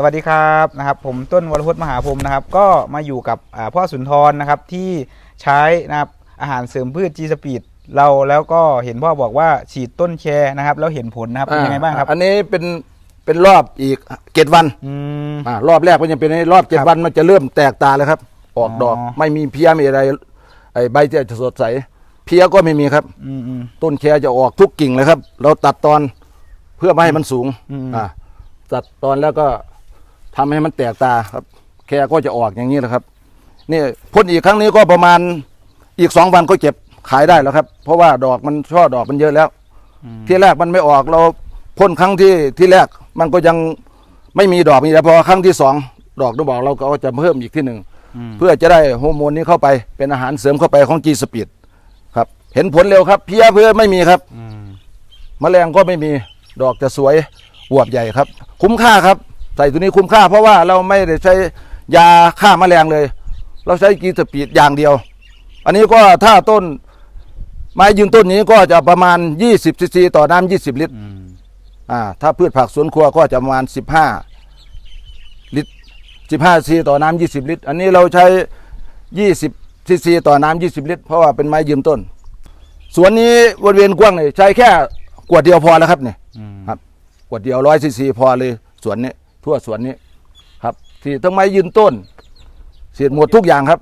สวัสดีครับนะครับผมต้นวรพจน์มหาพรหมนะครับก็มาอยู่กับอ่าพ่อสุนทรนะครับที่ใช้นะครับอาหารเสริมพืชจีสปีดเราแล้วก็เห็นพ่อบอกว่าฉีดต้นแชนะครับ แล้วเห็นผลนะครับเป็นยังไงบ้างครับ อันนี้เป็นเป็นรอบอีกเจ็ดวันอืมอ่ารอบแรกมันจะเป็นในรอบเจ็ดครับวันมันจะเริ่มแตกตาเลยครับ ออกดอกอ๋อไม่มีเพี้ยไม่อะไรไอ้ใบจะสดใส เพี้ยก็ไม่มีครับอืมอืมต้นแคจะออกทุกกิ่งเลยครับ เราตัดตอนเพื่อไม่ให้มันสูงอืมอ่าตัดตอนแล้วก็ ทำให้มันแตกตาครับ แคก็จะออกอย่างนี้แหละครับ นี่พ่นอีกครั้งนี้ก็ประมาณอีกสองวันก็เก็บขายได้แล้วครับ เพราะว่าดอกมันช่อดอกมันเยอะแล้ว ที่แรกมันไม่ออกเราพ่นครั้งที่ที่แรกมันก็ยังไม่มีดอกมีแต่พอครั้งที่สองดอกเราบอกเราก็จะเพิ่มอีกที่หนึ่งอืมเพื่อจะได้ฮอร์โมนนี้เข้าไปเป็นอาหารเสริมเข้าไปของจีสปีดครับ เห็นผลเร็วครับเพี้ยเพื่อไม่มีครับอืมแมลงก็ไม่มีดอกจะสวยอวบใหญ่ครับ คุ้มค่าครับ ใส่ตัวนี้คุ้มค่าเพราะว่าเราไม่ได้ใช้ยาฆ่าแมลงเลย เราใช้กีสปีดอย่างเดียว อันนี้ก็ถ้าต้นไม้ยืนต้นนี้ก็จะประมาณ 20ซีซีต่อน้ำ20 ลิตรอืมอ่าถ้าพืชผักสวนครัวก็จะประมาณ 15 ลิตร 15ซีซีต่อน้ำ20 ลิตร อันนี้เราใช้ 20ซีซีต่อน้ำ20 ลิตร เพราะว่าเป็นไม้ยืนต้น สวนนี้บริเวณกว้างเนี่ยใช้แค่ขวดเดียวพอแล้วครับเนี่ยอืมครับขวดเดียวร้อยซีซีพอเลยสวนนี้ ทั่วสวนนี้ ครับที่ต้นไม้ยืนต้น เสียหมดทุกอย่างครับ